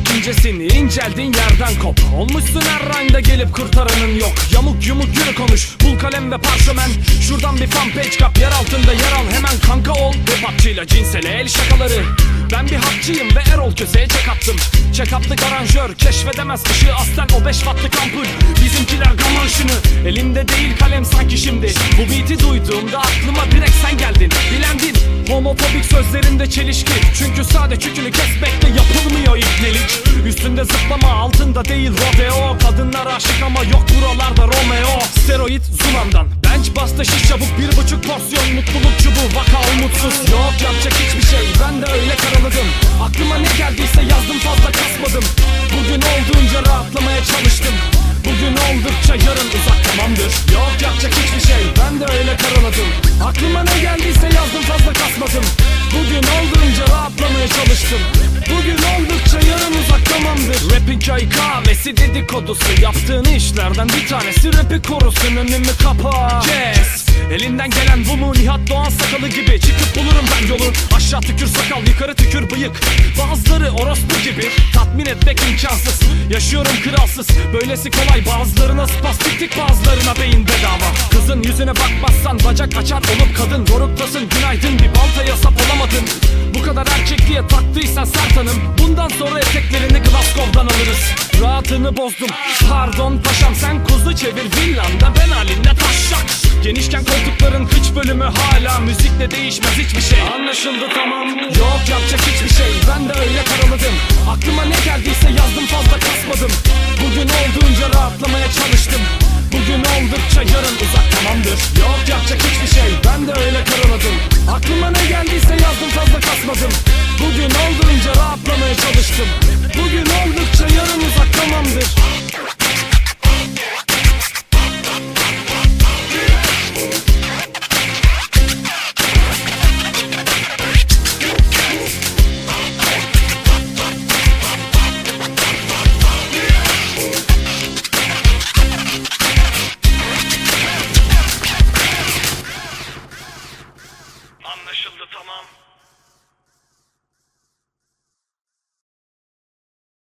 Bittin inceldin yerden kop. Olmuşsun her rhyme'da gelip kurtaranın yok. Yamuk yumuk yürü konuş Bul kalem ve parşömen. Şuradan bir fan page kap yer altında yer al Hemen kanka ol. Rapçıyla cinsel el şakaları. Ben bir hapçıyım ve Erol Köse'ye çek attım. Çek attık aranjör Keşfedemez ışığı aslen o 5 wattlık ampul. Bizimkiler gamanşını Elimde değil kalem sanki şimdi. Bu beat'i duyduğumda aklıma direkt sen geldin. Bilendin Homofobik sözlerinde çelişki Çünkü sade çükünü kesmekte yapılmıyor ibnelik Üstünde zıplama altında değil rodeo. Kadınlar aşık ama yok buralarda Romeo. Steroid Zulan'dan Bench basta şiş çabuk bir buçuk porsiyon. Mutluluk çubuğu vaka umutsuz. Yok yapacak hiçbir şey uzak tamamdır Yok yapacak hiçbir şey. Ben de öyle karaladım. Aklıma ne geldiyse yazdım fazla kasmadım. Bugün olduğunca rahatlamaya çalıştım. Bugün oldukça yarın uzak tamamdır. Rapin çay kahvesi dedikodusu. Yaptığın işlerden bir tanesi rapi korusun önümü kapa. Kes Elinden gelen bu mu? Nihat Doğan sakalı gibi. Çıkıp bulurum ben yolu. Aşağı tükür sakal yukarı tükür bıyık. Bazıları orospu gibi Tatmin etmek imkansız. Yaşıyorum kralsız. Böylesi kolay. Bazılarına spastiklik bazılarına beyin bedava. Kızın yüzüne bakmazsan bacak açar olup kadın Doruktasın. Günaydın bir baltaya sap olamadın. Bu kadar erkekliğe taktıysan sert hanım Bundan sonra eteklerini Glasgow'dan alırız. Rahatını bozdum. Pardon paşam sen kuzu çevir. Villanda Ben halimle taşak. Genişken Müzikle değişmez hiçbir şey. Anlaşıldı tamam. Yok yapacak hiçbir şey. Ben de öyle karaladım. Aklıma ne geldiyse yazdım fazla kasmadım. Bugün olduğunca rahatlamaya çalıştım. Bugün oldukça yarın uzak tamamdır. Yok yapacak hiçbir şey. Ben de öyle karaladım. Aklıma ne geldiyse yazdım fazla kasmadım. Bugün olduğunca rahatlamaya çalıştım. Bugün oldukça yarın uzak tamamdır Anlaşıldı tamam.